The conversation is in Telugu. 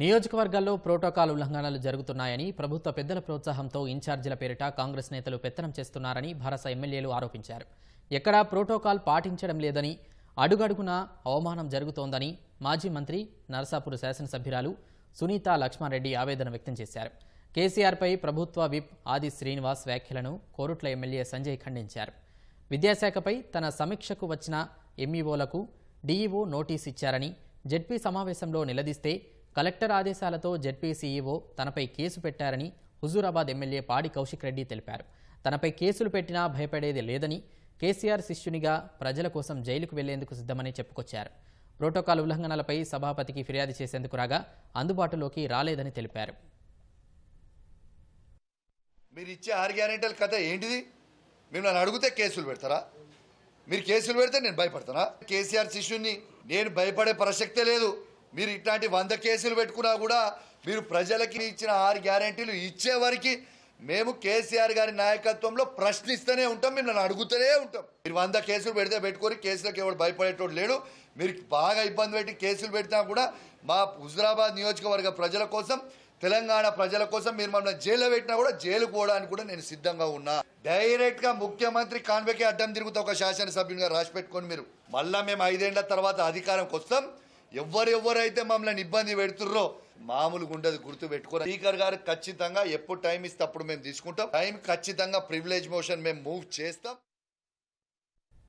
నియోజకవర్గాల్లో ప్రోటోకాల్ ఉల్లంఘనలు జరుగుతున్నాయని ప్రభుత్వ పెద్దల ప్రోత్సాహంతో ఇన్ఛార్జీల పేరిట కాంగ్రెస్ నేతలు పెత్తనం చేస్తున్నారని భరస ఎమ్మెల్యేలు ఆరోపించారు. ఎక్కడా ప్రోటోకాల్ పాటించడం లేదని అడుగడుగునా అవమానం జరుగుతోందని మాజీ మంత్రి నరసాపూర్ శాసనసభ్యురాలు సునీత లక్ష్మారెడ్డి ఆవేదన వ్యక్తం చేశారు. కేసీఆర్పై ప్రభుత్వ విప్ ఆది శ్రీనివాస్ వ్యాఖ్యలను కోరుట్ల ఎమ్మెల్యే సంజయ్ ఖండించారు. విద్యాశాఖపై తన సమీక్షకు వచ్చిన ఎంఈఓలకు డీఈఓ నోటీస్ ఇచ్చారని జెడ్పీ సమావేశంలో నిలదీస్తే కలెక్టర్ ఆదేశాలతో జెడ్పీ సీఈఓ తనపై కేసు పెట్టారని హుజూరాబాద్ ఎమ్మెల్యే పాడి కౌశిక్ రెడ్డి తెలిపారు. తనపై కేసులు పెట్టినా భయపడేది లేదని కేసీఆర్ శిష్యునిగా ప్రజల కోసం జైలుకు వెళ్ళేందుకు సిద్ధమని చెప్పుకొచ్చారు. ప్రోటోకాల్ ఉల్లంఘనలపై సభాపతికి ఫిర్యాదు చేసేందుకు రాగా అందుబాటులోకి రాలేదని తెలిపారు. మీరు ఇచ్చే ఆరు గ్యారెంటీల కథ ఏంటిది? మీరు నన్ను అడిగితే కేసులు పెడతారా? మీరు కేసులు పెడితే నేను భయపడతానా? కేసీఆర్ శిష్యుని నేను భయపడే ప్రసక్తే లేదు. మీరు ఇట్లాంటి వంద కేసులు పెట్టుకున్నా కూడా మీరు ప్రజలకి ఇచ్చిన ఆరు గ్యారెంటీలు ఇచ్చే మేము కేసీఆర్ గారి నాయకత్వంలో ప్రశ్నిస్తూనే ఉంటాం మిమ్మల్ని నన్ను అడుగుతూనే ఉంటాం. మీరు వంద కేసులు పెడితే పెట్టుకొని కేసులకు ఎవడు భయపడేటోడు లేడు. మీరు బాగా ఇబ్బంది పెట్టి కేసులు పెట్టినా కూడా మా హుజరాబాద్ నియోజకవర్గ ప్రజల కోసం తెలంగాణ ప్రజల కోసం మీరు మమ్మల్ని జైల్లో పెట్టినా కూడా జైలు పోవడానికి కూడా నేను సిద్ధంగా ఉన్నా. డైరెక్ట్గా ముఖ్యమంత్రి కాన్వేకి అడ్డం తిరుగుతా ఒక శాసనసభ్యునిగా రాసి పెట్టుకొని మీరు. మళ్ళా మేము ఐదేళ్ళ తర్వాత అధికారంకి వస్తాం. ఎవరెవరైతే మమ్మల్ని ఇబ్బంది పెడుతుర్రో మామూలుగా ఉండదు గుర్తు పెట్టుకోరు. స్పీకర్ గారు ఖచ్చితంగా ఎప్పుడు టైం ఇస్తే అప్పుడు మేము తీసుకుంటాం. టైం ఖచ్చితంగా ప్రివిలేజ్ మోషన్ మేము మూవ్ చేస్తాం.